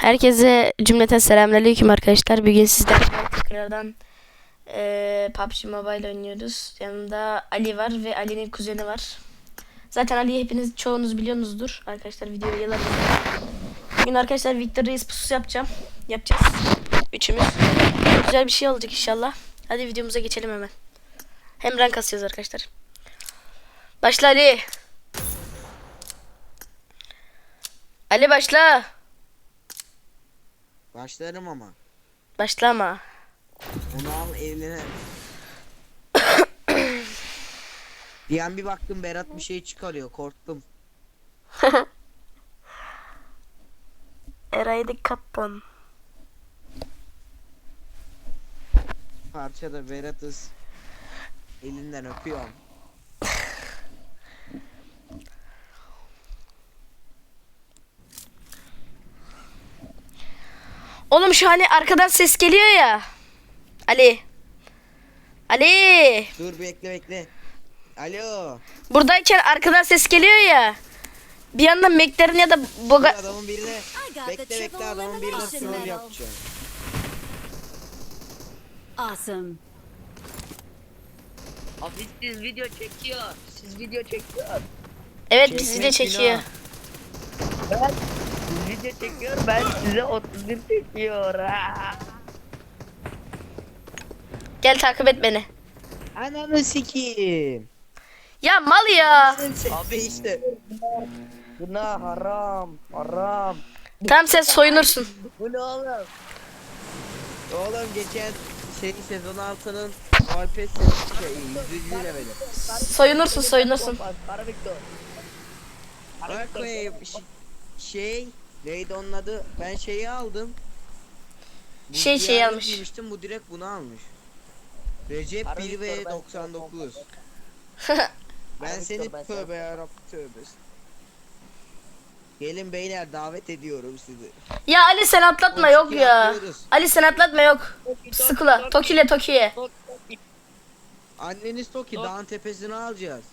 Herkese cümleten selamünaleyküm arkadaşlar. Bugün sizlerle tekrardan eee PUBG Mobile oynuyoruz. Yanımda Ali var ve Ali'nin kuzeni var. Zaten Ali'yi hepiniz çoğunuz biliyorsunuzdur. Arkadaşlar videoyu yıllar Bugün arkadaşlar Victor Reis pususu yapacağım. Yapacağız. Üçümüz. Güzel bir şey olacak inşallah. Hadi videomuza geçelim hemen. Hem rank kasıyoruz arkadaşlar. Başla Ali. Ali başla. Başlarım ama. Başlama. Onu al eline. bir an bir baktım Berat bir şey çıkarıyor korktum. Eray'dı kapon. Parçada Berat'ız. Elinden öpüyorum. Oğlum şu hani arkadan ses geliyor ya. Ali. Ali. Dur bekle bekle. Alo. Buradayken arkadan ses geliyor ya. Bir yandan McLaren ya da Dur Boga... adamın birine. Bekle bekle adamın birine troll yapacağım. Awesome. Abi siz video çekiyor. Siz video çekiyor. Evet de Çekmek çekiyor. günah. Ben video çekiyor. Ben size 31 çekiyor. Ha. Gel takip et beni. Ananı sikeyim. Ya mal ya. Abi işte. Günah haram. Haram. Tamam sen soyunursun. Bu ne oğlum? Oğlum geçen şey sezon 6'nın Alpes şey 100. leveli. Soyunursun soyunursun. Ş- şey neydi onun adı? Ben şeyi aldım. Bu Şey, şey diğerini almış. giymiştim bu direkt bunu almış. Recep Harbi 1 ve Victor, ben- 99. Harbi Ben seni ben tövbe yarabbim tövbe. Gelin beyler davet ediyorum sizi. ya Ali sen atlatma yok ya. atlıyoruz. Ali sen atlatma yok. Sıkıla. Toki'le Toki'ye. Tok, tok, Anneniz Toki Tok- dağın tepesine alacağız.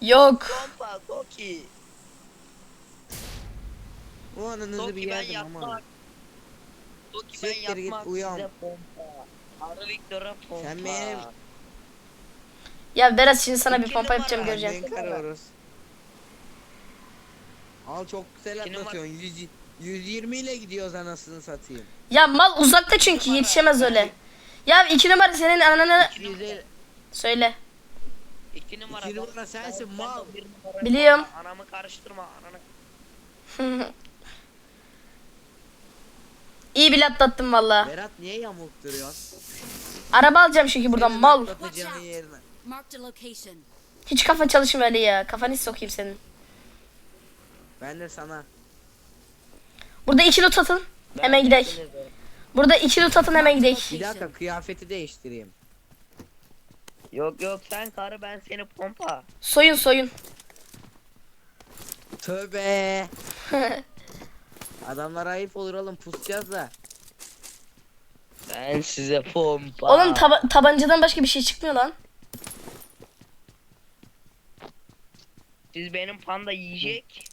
Yok. Pompa, Toki. O ananızı bir Toki ben yerdim ama. yapmak. Toki ben Siktir git, uyan. size pompa. Sen benim- Ya Berat şimdi sana bir İki pompa numara. yapacağım göreceksin. Annen kararız. Al çok güzel İki atlatıyorsun. 100, 120 ile gidiyoruz anasını satayım. Ya mal uzakta çünkü yetişemez öyle. Ya iki numara senin ananı İki numara. 150 söyle. İki numara. İki numara sensin, mal. ben bir numara- Biliyorum. Anamı karıştırma. Ananı. İyi bile atlattım valla. Berat niye yamuk duruyorsun? Araba alacağım çünkü buradan mal. atlatacağın yerine. Marked a location. Hiç kafa çalışmıyor Ali ya. Kafanı hiç sokayım senin. Ben de sana. Burada iki loot atın. Hemen gidelim. Burada iki loot atın hemen gidelim. Bir dakika kıyafeti değiştireyim. Yok yok sen karı ben seni pompa. Soyun soyun. Tövbe. Adamlara ayıp olur oğlum pusacağız da. Ben size pompa. Oğlum taba- tabancadan başka bir şey çıkmıyor lan. Siz benim panda yiyecek.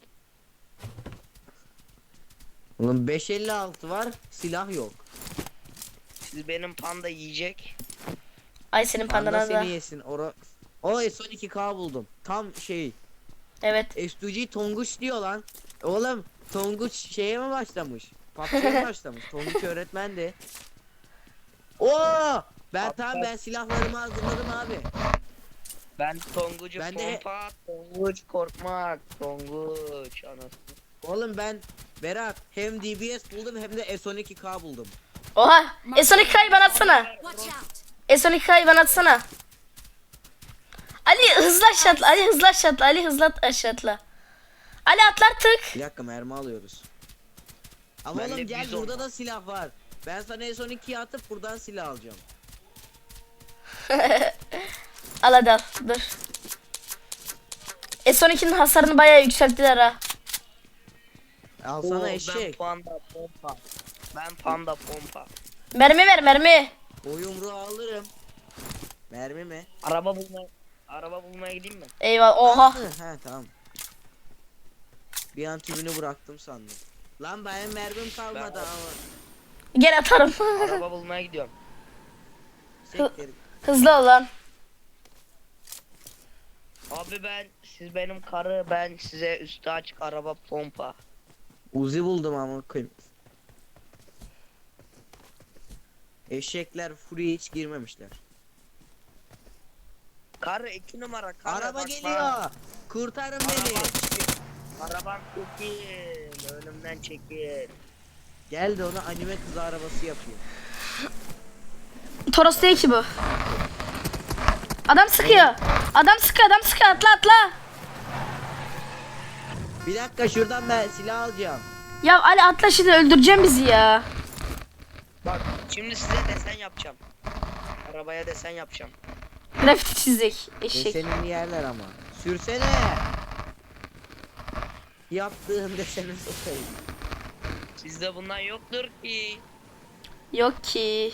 Oğlum 556 var silah yok. Siz benim panda yiyecek. Ay senin Panda pandana da. seni yesin. Ora... O son 2K buldum. Tam şey. Evet. S2G Tonguç diyor lan. Oğlum Tonguç şeye mi başlamış? PUBG'ye mi başlamış? Tonguç öğretmen de. Oo! Ben tamam ben silahlarımı hazırladım abi. Ben Tongucu Ben de- pompa, Tonguç korkmak, Tonguç anasını. Oğlum ben Berat hem DBS buldum hem de S12K buldum. Oha. S12K'yı bana atsana. Watch out. S12K'yı bana atsana. Ali hızlı aşağı atla. Ali hızlı aşağı atla. Ali hızlı at- aşağı atla. Ali atla artık. Bir dakika mermi alıyoruz. Ama oğlum gel bizon burada var. da silah var. Ben sana S12'yi atıp buradan silah alacağım. Al hadi al. Dur. S12'nin hasarını bayağı yükselttiler ha. Al Oo, sana Ben eşek. panda pompa. Ben panda pompa. Mermi ver mermi. O yumruğu alırım. Mermi mi? Araba bulmaya araba bulmaya gideyim mi? Eyvallah. Oha. Hı, He tamam. Bir an tümünü bıraktım sandım. Lan benim mermim kalmadı Ben- ama. Gel atarım. Araba bulmaya gidiyorum. Siktir. Hızlı ol lan. Abi ben siz benim karı ben size üstü açık araba pompa. Uzi buldum ama koyayım. Eşekler Fury'e hiç girmemişler. Karı iki numara karı Araba bak geliyor. Kurtarın beni. çekil. Araban çekil. Önümden çekil. Gel de ona anime kız arabası yapayım. Toros değil ki bu. Adam sıkıyor. Adam sıkıyor adam sıkıyor atla atla. Bir dakika şuradan ben silah alacağım. Ya Ali atla şimdi öldüreceğim bizi ya. Bak şimdi size desen yapacağım. Arabaya desen yapacağım. Grafiti çizecek eşek. Desenini yerler ama. Sürsene. Yaptığın deseni sokayım. Sizde bundan yoktur ki. Yok ki.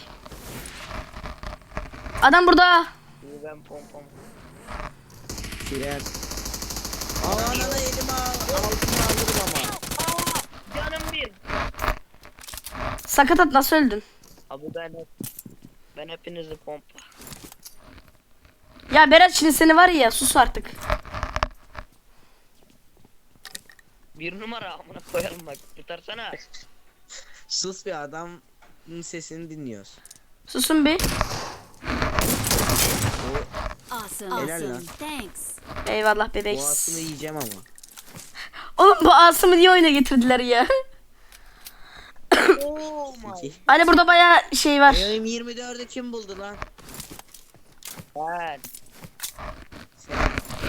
Adam burada. Şimdi ben pompom. Havana da elime al. Altına alırım ama. Aa, canım bir. Sakat at nasıl öldün? Abi ben hep ben hepinizi pompa. Ya Berat şimdi seni var ya sus artık. Bir numara amına koyarım bak. Kurtarsana. Sus bir adamın sesini dinliyoruz. Susun bir. Awesome. Helal lan. Thanks. Eyvallah bebek. boğazını yiyeceğim ama. Oğlum bu Asım'ı niye oyuna getirdiler ya? oh my. Ali burada bayağı şey var. Benim 24'ü kim buldu lan? Ben. Sen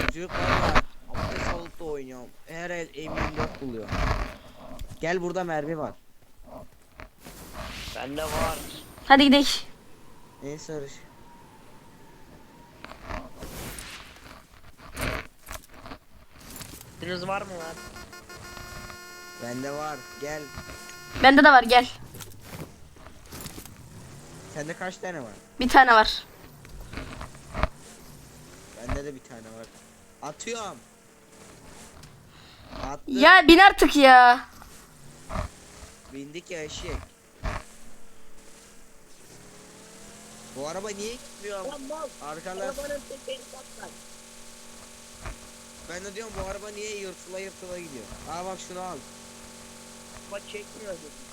çocuk valla. Abdest alıp da oynuyorum. Her el M24 buluyor. Gel burada mermi var. Bende var. Hadi gidelim. En sarış. Siz var mı lan? Bende var. Gel. Bende de var gel. Sende kaç tane var? Bir tane var. Bende de bir tane var. Atıyorum. Attım. Ya bin artık ya. Bindik ya eşek. Bu araba niye gitmiyor? Arkalar. Ben de diyorum bu araba niye yırtıla yırtıla gidiyor. Aa bak şunu al. Bak çekmiyor dedim.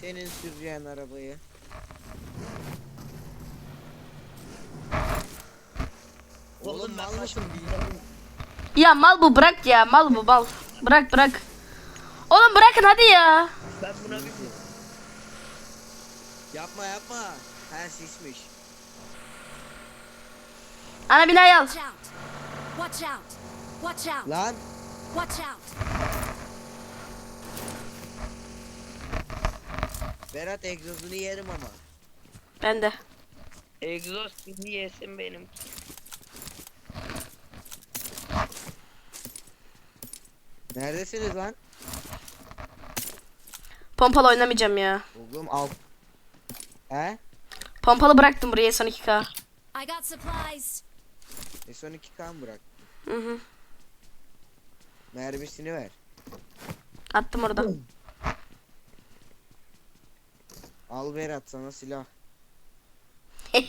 Senin süreceğin arabayı. Oğlum ben mal mısın? Ya mal bu bırak ya mal bu mal. Bırak bırak. Oğlum bırakın hadi ya. Ben buna Yapma yapma. Ha sismiş. Ana binayı al. Watch out. Watch out. Watch out. Lan Watch out. Berat egzozunu yerim ama. Ben de. egzoz yesin benim. Neredesiniz lan? Pompalı oynamayacağım ya. Oğlum al. He? Pompalı bıraktım buraya son 2K. I got supplies. E son iki kan bırak. Hı hı. Mermisini ver. Attım orada. Al Berat sana silah.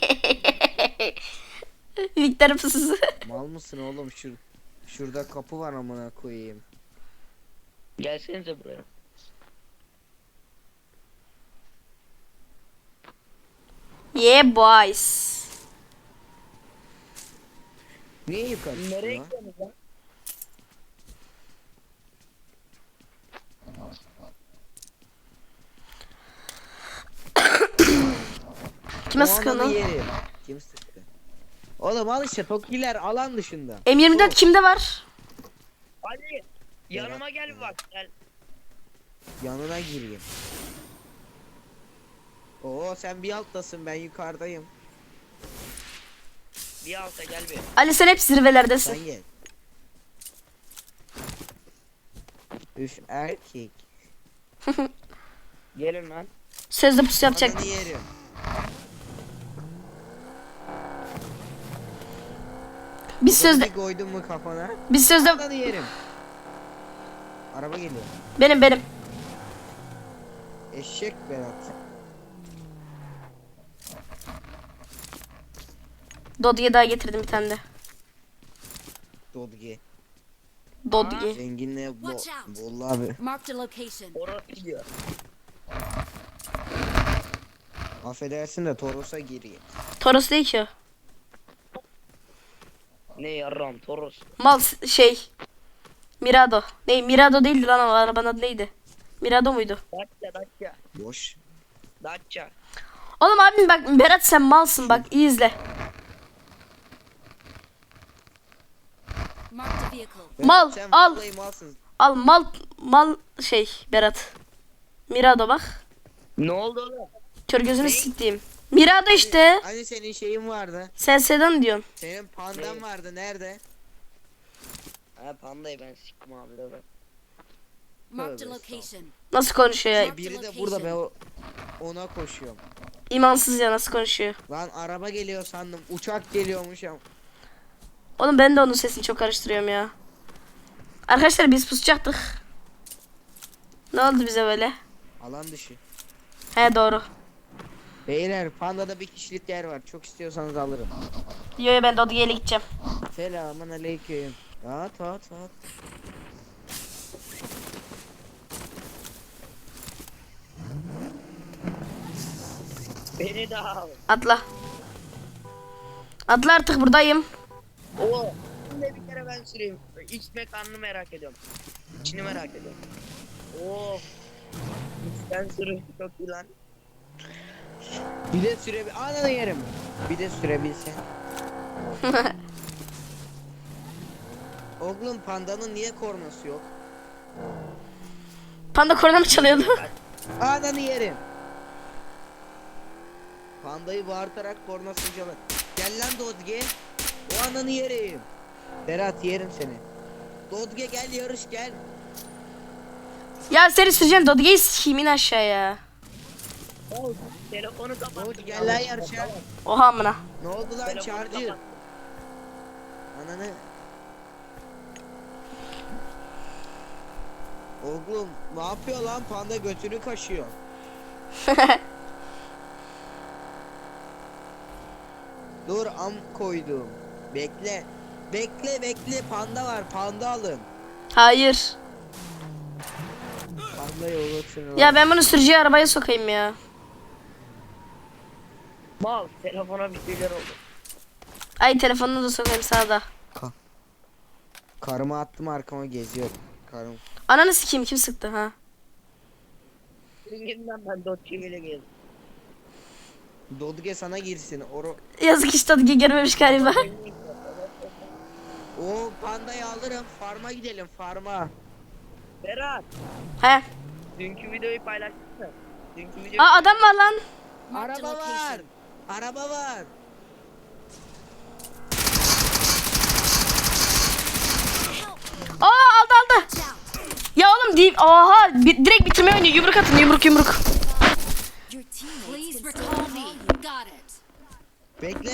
Victor fısısı. Mal mısın oğlum? Şur şurada kapı var amına koyayım. Gelsenize buraya. yeah boys. Niye yukarı Nereye gidiyorsunuz lan? Kime sıkıyorsun yerim. Kim sıktı? Oğlum al işte Tokiler alan dışında. M24 kimde var? Ali yanıma gel bak gel. Yanına gireyim. Oo sen bir alttasın ben yukarıdayım. Bir alta gel bir. Ali sen hep zirvelerdesin. Sen gel. Üf erkek. Gelin lan. Sözde pusu yapacak. Ananı yerim. Biz sözde Bir koydun mu kafana? biz sözde Ananı yerim. Araba geliyor. Benim benim. Eşek Berat. Dodge'ye daha getirdim bir tane de. Dodge. Dodge. Zenginliğe bo bollu abi. Marked a location. Orası gidiyor. Affedersin de Toros'a giriyor. Toros değil ki. Ne yarram Toros. Mal şey. Mirado. Ne Mirado değildi lan o arabanın adı neydi? Mirado muydu? Dacia Dacia. Boş. Dacia. Oğlum abim bak Berat sen malsın bak iyi izle. Mal, sen al. malsın. Al mal mal şey Berat. Mirado bak. Ne oldu oğlum? Kör gözünü siktiğim. Mirado işte. Hani senin şeyin vardı. Sen sedan diyorsun. Senin pandan vardı. Nerede? Ha pandayı ben siktim abi de ben. Marked a location. Nasıl konuşuyor ya? Biri de burada ben o- ona koşuyorum. İmansız ya nasıl konuşuyor. Lan araba geliyor sandım. Uçak geliyormuş ama. Oğlum ben de onun sesini çok karıştırıyorum ya. Arkadaşlar biz pusacaktık. Ne oldu bize böyle? Alan dışı. He doğru. Beyler pandada bir kişilik yer var. Çok istiyorsanız alırım. Yo yo ben de Odge'ye gideceğim. Selamun aleyküm. At at at. Beni de al. Atla. Atla artık buradayım. Oo. Şimdi bir kere ben süreyim. İç mekanını merak ediyorum. İçini merak ediyorum. Oo. İçten sürüş çok iyi lan. Bir de sürebil... Ananı yerim. Bir de sürebilse. Oğlum pandanın niye kornası yok? Panda korna mı çalıyordu? Ananı yerim. Pandayı bağırtarak kornasını çalar. Gel lan Dodge. O ananı yerim. Berat yerim seni. Dodge gel yarış gel. ya seni süreceğim Dodge'yi sikeyim in aşağıya. Oo, telefonu kapattım. Dodge gel lan yarışa. Oha amına. Ne oldu lan Telefonu charger? kapattım. Ananı. Oğlum ne yapıyor lan panda götünü kaşıyor. Dur am koydum. Bekle. Bekle bekle panda var panda alın. Hayır. Panda yolu sınırlar. Ya ben bunu sürücüye arabaya sokayım ya. Mal telefona bir şeyler oldu. Ay telefonunu da sokayım sağda. Karımı attım arkama geziyor. Karım. Ananı sikeyim kim sıktı ha? Zinginden ben Dodge'yi bile gezdim. Dodge sana girsin. Oro Yazık işte Dodge görmemiş galiba. o pandayı alırım. Farma gidelim farma. Berat. He. Dünkü videoyu paylaştın mı? Dünkü videoyu Aa adam var lan. Araba var. Araba var. Aa deyip oha bi- direkt bitirmeye oynuyor yumruk atın yumruk yumruk. Bekle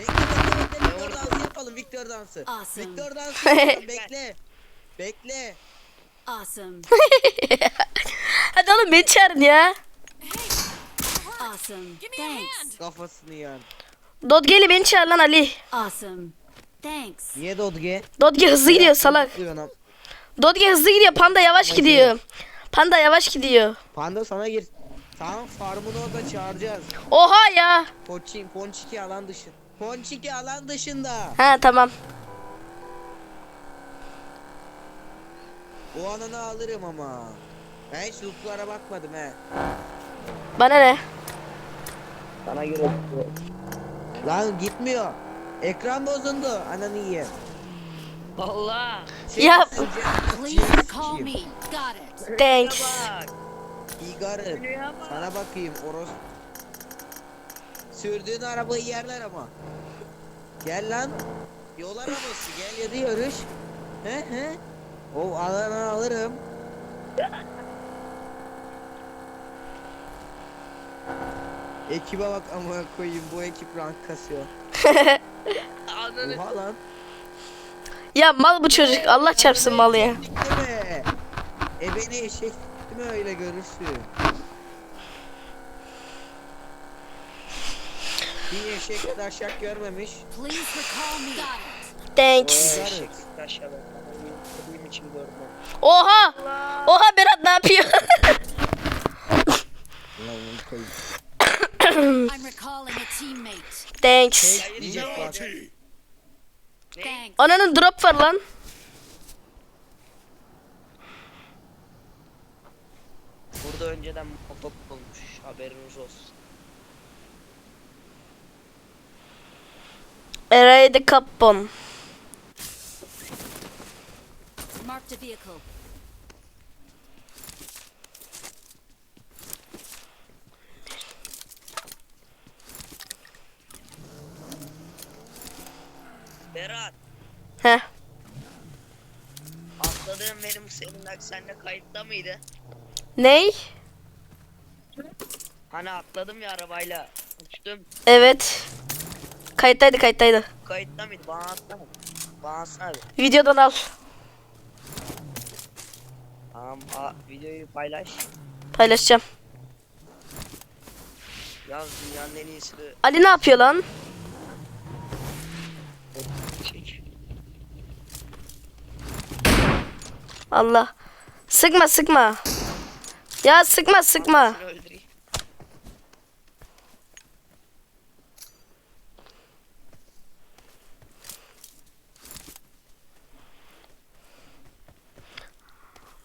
Victor dansı yapalım Victor dansı. Awesome. Victor dansı yapalım bekle. Bekle. Awesome. Hadi oğlum beni çağırın ya. Awesome. Thanks. Kafasını yer. Dodge'li beni çağır lan Ali. Awesome. Thanks. Niye Dodge? Dodge hızlı gidiyor salak. Dodge hızlı gidiyor panda yavaş gidiyor. Panda yavaş gidiyor. Panda sana gir. Tamam farmını orada çağıracağız. Oha ya. Poçin, Ponçiki alan dışı. Ponçiki alan dışında. Ha tamam. O ananı alırım ama. Ben hiç lootlara bakmadım he. Bana ne? Sana göre. Lan gitmiyor. Ekran bozuldu. Ananı yiyeyim. Allah. Yap. Please recall me. Got it. Thanks. Bak. İgarım. Şuraya bak. Sana bakayım Oros. Sürdüğün arabayı yerler ama. Gel lan. Yol arabası gel ya da yarış. He he. O alanı alırım. Ekibe bak ama koyayım bu ekip rank kasıyor. Ananı. Oha lan. Ya mal bu çocuk. Allah çarpsın malı ya. E beni eşek mi öyle görürsün? Bir eşek kadar şak görmemiş. Thanks. Oha. Oha Berat ne yapıyor? Thanks. Ananın drop var lan. Burada önceden pop olmuş. Haberiniz olsun. Eray'da kapon. Marked a vehicle. Berat. Heh. Atladığım benim senin aksenle kayıtta mıydı? Ney? Hani atladım ya arabayla. Uçtum. Evet. Kayıttaydı kayıttaydı. Kayıtta mıydı? Bana atsana. Bana atsana abi. Videodan al. Tamam a, videoyu paylaş. Paylaşacağım. Yaz dünyanın en iyisi Ali ne yapıyor lan? Allah. Sıkma sıkma. Ya sıkma sıkma.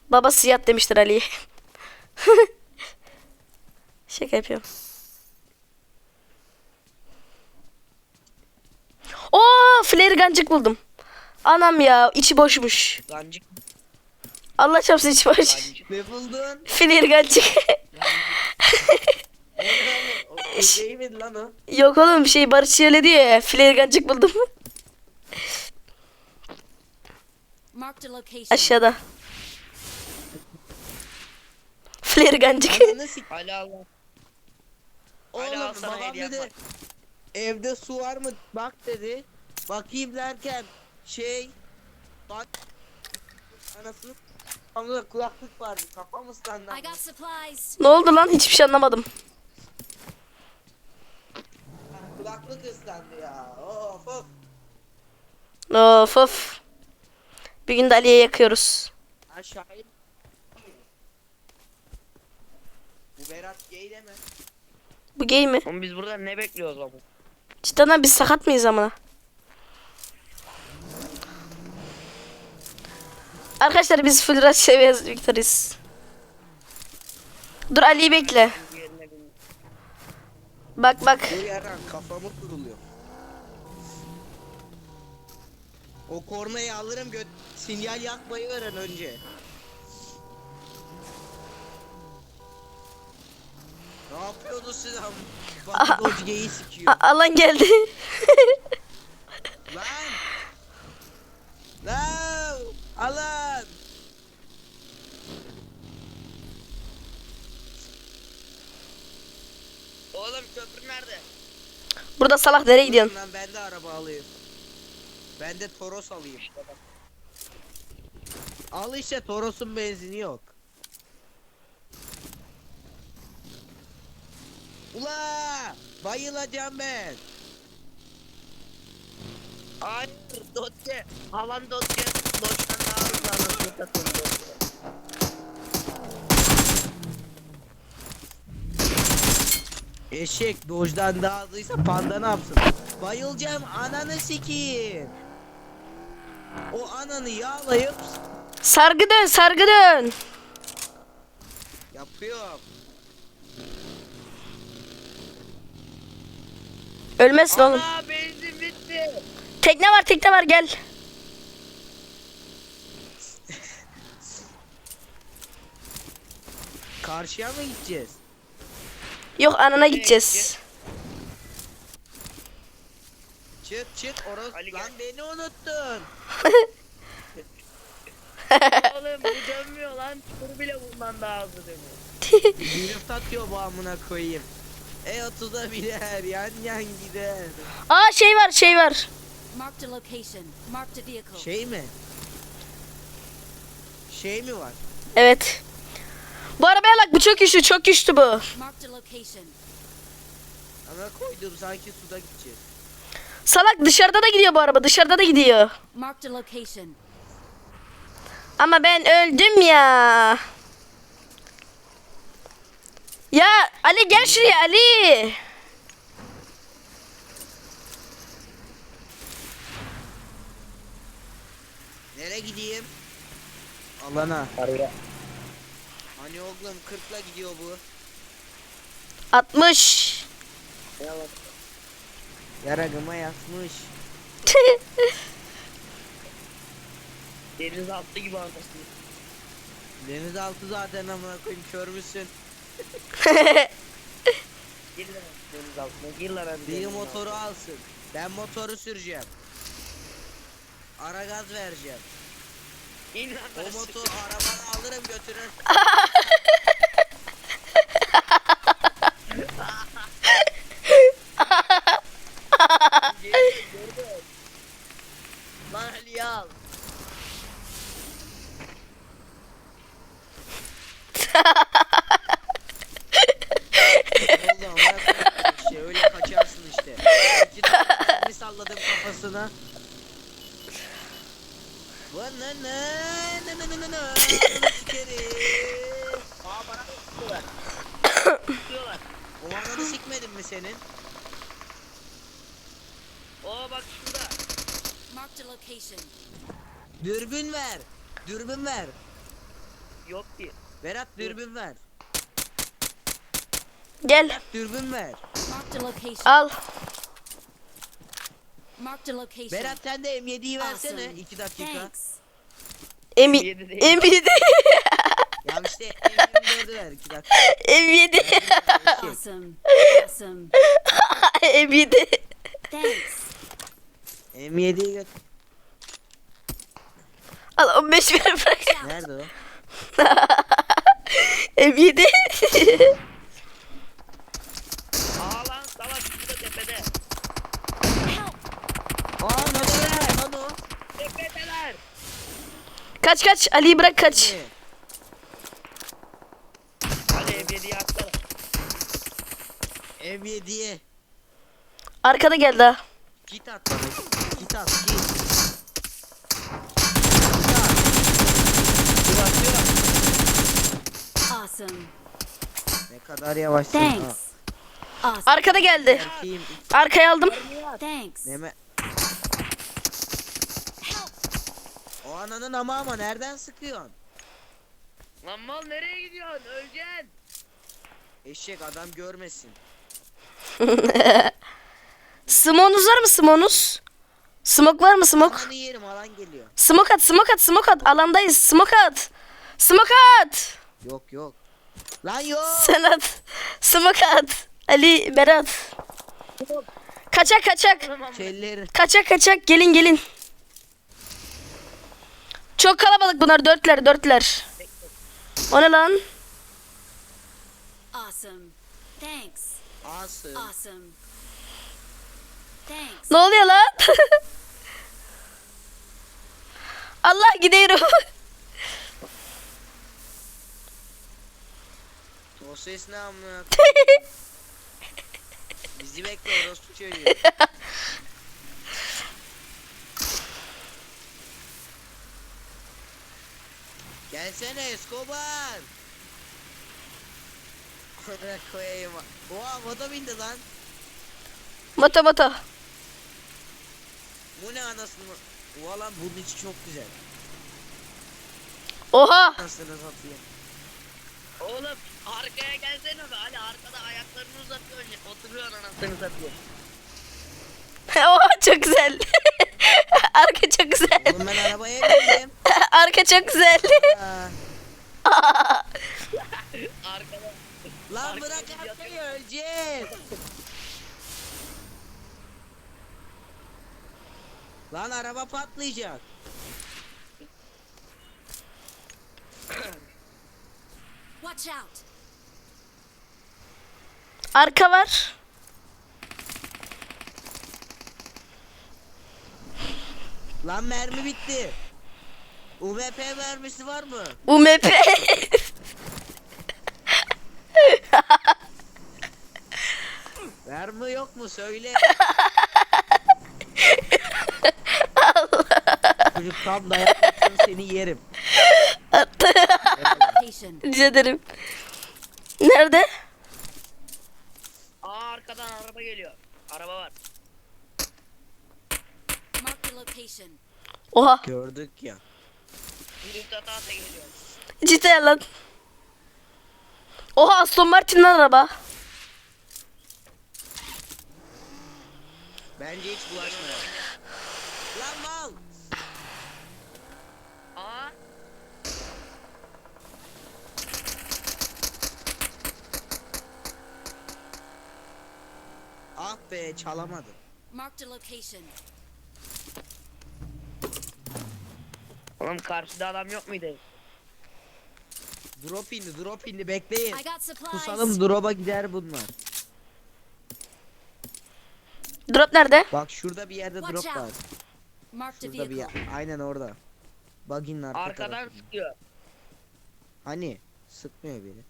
Babası yat demiştir Ali'ye. Şaka yapıyorum. Oo, flare gancık buldum. Anam ya, içi boşmuş. Gancık Allah çarpsın boş. gancık. Ne buldun? O o şey miydi lan o? Yok oğlum bir şey Barış öyle diyor ya. Flare gancık buldum. Aşağıda. Flare gancık. Ananı sik. Hala Allah. Hala Oğlum al sana babam dedi. Evde su var mı? Bak dedi. Bakayım derken şey bak anasını Anında kulaklık vardı. Kafam ıslandı. I got supplies. ne oldu lan? Hiçbir şey anlamadım. Kulaklık ıslandı ya. Of of. Of of. Bir gün de Ali'ye yakıyoruz. Aşağıya. Bu Berat gay deme. Bu gay mi? Oğlum biz burada ne bekliyoruz baba? Cidden lan biz sakat mıyız ama? Arkadaşlar biz full rush seviyez Victorious. Dur Ali'yi bekle. Bak bak. Kafamı kuruluyor. O kornayı alırım göt sinyal yakmayı öğren önce. Ne yapıyordu siz am? Bak Dodge'yi sikiyor. A- alan geldi. Lan! Lan! Alan! Oğlum köprü nerede? Burada salak nereye gidiyorsun? Lan ben de araba alayım. Ben de Toros alayım. Al işte Toros'un benzini yok. Ula! Bayılacağım ben. Hayır Dodge. Havan Dodge. Dodge'dan daha hızlı anasını satayım Eşek Doj'dan daha hızlıysa panda ne yapsın? Bayılacağım ananı sikeyim. O ananı yağlayıp Sargı dön sargı dön. yapıyorum. Ölmezsin oğlum. Ana benzin bitti. Tekne var tekne var gel. Karşıya mı gideceğiz? Yok anana gideceğiz. Çık çık orası. Ali Lan gel. beni unuttun. Oğlum bu dönmüyor lan. Çukur bile bundan daha hızlı dönüyor. Drift atıyor bu amına koyayım. E30'a biner yan yan gider. Aa şey var şey var. Marked a location. Marked a vehicle. Şey mi? Şey mi var? Evet. Bu arabaya bak bu çok güçlü çok güçlü bu. Marked a location. Ama koydum sanki suda gideceğiz. Salak dışarıda da gidiyor bu araba dışarıda da gidiyor. Ama ben öldüm ya. Ya Ali gel şuraya Ali. Nereye gideyim? Alana. Araya. Hani oğlum 40'la gidiyor bu. 60. Yaragıma yatmış. Deniz altı gibi arkasında. Denizaltı zaten amına koyayım kör müsün? Gir lan deniz altına. Gir lan hadi Bir deniz motoru alsın. Ben motoru süreceğim. Ara gaz vereceğim. İn lan O motor arabanı alırım götürür. Geri geri. Lan Ali al. Oldu amına koyayım işte öyle kaçarsın işte. İki tane mi salladım kafasına. Bana ne ne ne ne ne ne sikerim. Aa bana da tutuyorlar. Tutuyorlar. O ananı sikmedin mi senin? Oo bak şurada. Marked a location. Dürbün ver. Dürbün ver. Yok ki. Berat dürbün ver. Gel Dürbün ver. Marked a location. al. Marked a location. Berat sen de M7'yi versene Awesome. 2 dakika. Thanks. M7. Yedi değil. M7. Ya işte M24'ü ver 2 dakika. M7. Awesome. Awesome. M7. Thanks. M7'yi göt. Al 15 ver bırak. Nerede o? M7. Aa lan savaş şurada tepede. Aa nerede lan o? Tepedeler. kaç kaç Ali'yi bırak kaç. Ne? M7'ye. Arkada geldi ha. Git at bana. Git at git. Dur. Awesome. Ne kadar yavaşsın. Thanks. Awesome. Arkada geldi. Erkeğim. Arkaya aldım. Thanks. Neme. O ananın ama ama nereden sıkıyorsun? Lan mal nereye gidiyorsun? Öleceksin. Eşek adam görmesin. Smonuz var mı smonuz? Smoke var mı smoke? Ananı yerim alan geliyor. Smoke at smoke at smoke at. Alandayız smoke at. Smoke at. Yok yok. Lan yok. Sen at. Smoke at. Ali Berat. Kaçak kaçak. Kelleri. Kaçak kaçak gelin gelin. Çok kalabalık bunlar dörtler dörtler. O ne lan? Awesome. Thanks. Awesome. Thanks. Ne oluyor lan? Allah gidiyorum. O ses ne amına? Bizi bekle orospu çocuğu. Gelsene Escobar. Amına koyayım. Oha moda bindi lan. moto moto. Bu ne anasını? Oha lan bunun içi çok güzel. Oha. Anasını satayım. Oğlum arkaya gelsene be. Ali arkada ayaklarını uzatıyorsun. ya, Oturuyorsun anasını satıyor. Oha çok güzel. Arka çok güzel. Oğlum ben arabaya bindim. Arka çok güzel. Aa, Arkada. Lan bırak arkayı öleceğiz. Lan araba patlayacak. Watch out. Arka var. Lan mermi bitti. UMP mermisi var mı? UMP. Mermi yok mu söyle. Çocuk tam dayanmışsın seni yerim. Location. Rica ederim. Nerede? Aa arkadan araba geliyor. Araba var. Mark the location. Oha. Gördük ya. Drift ata ata geliyor. Cidden lan. Oha Aston Martin lan araba. Bence hiç bulaşma. Lan mal. Aa Ah be çalamadım. Mark the location. Oğlum karşıda adam yok muydu? Drop indi drop indi bekleyin. I got supplies. Kusalım drop'a gider bunlar. Drop nerede? Bak şurada bir yerde drop var. Şurada bir yer. Aynen orada. Buggy'nin arka Arkadan tarafında. sıkıyor. Hani sıkmıyor beni.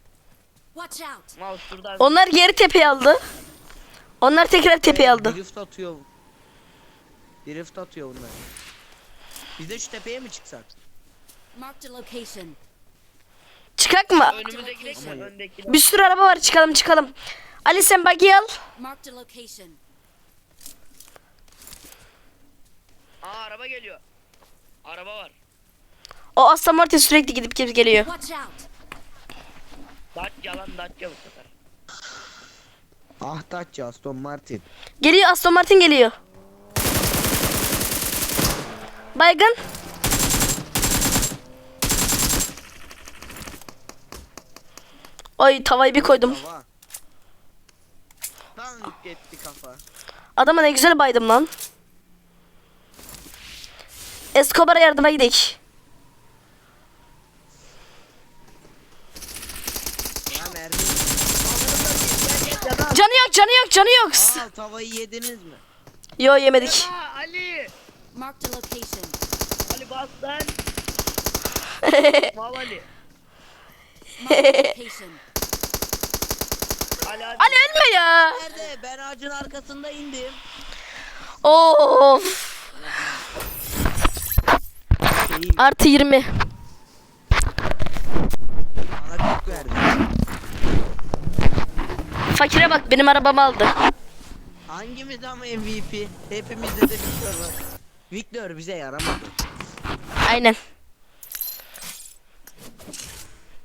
Watch out. Mal şuradan. Onlar geri tepeye aldı. Onlar tekrar tepeye aldı. Drift atıyor. Drift atıyor bunlar. Biz de şu tepeye mi çıksak? Mark the location. Çıkak mı? Önümüze gidelim mi? Ama- Öndeki. Bir sürü araba var çıkalım çıkalım. Ali sen buggy al. Mark the location. Aa araba geliyor. Araba var. O Aston Martin sürekli gidip gelip geliyor. Watch out. Dacia lan Dacia bu sefer. Ah Dacia Aston Martin. Geliyor Aston Martin geliyor. Baygın. Ay tavayı bir koydum. Hava. Tam etti kafa. Adama ne güzel baydım lan. Escobar'a yardıma gidelim. Canı yok canı yok canı yok. Aa tavayı yediniz mi? Yo yemedik. Aa Ali. Mark the location. Ali bas lan. Mal. Ali Ali. Ali ölme ya. Nerede? Ben ağacın arkasında indim. Of. Artı 20. bana kırk verdi. Fakire bak benim arabamı aldı. Hangimiz ama MVP? Hepimizde de Victor var. Victor bize yaramadı. Aynen.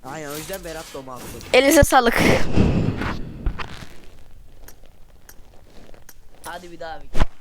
Aynen o yüzden Berat Doma attı. Elinize sağlık. Hadi bir daha Victor.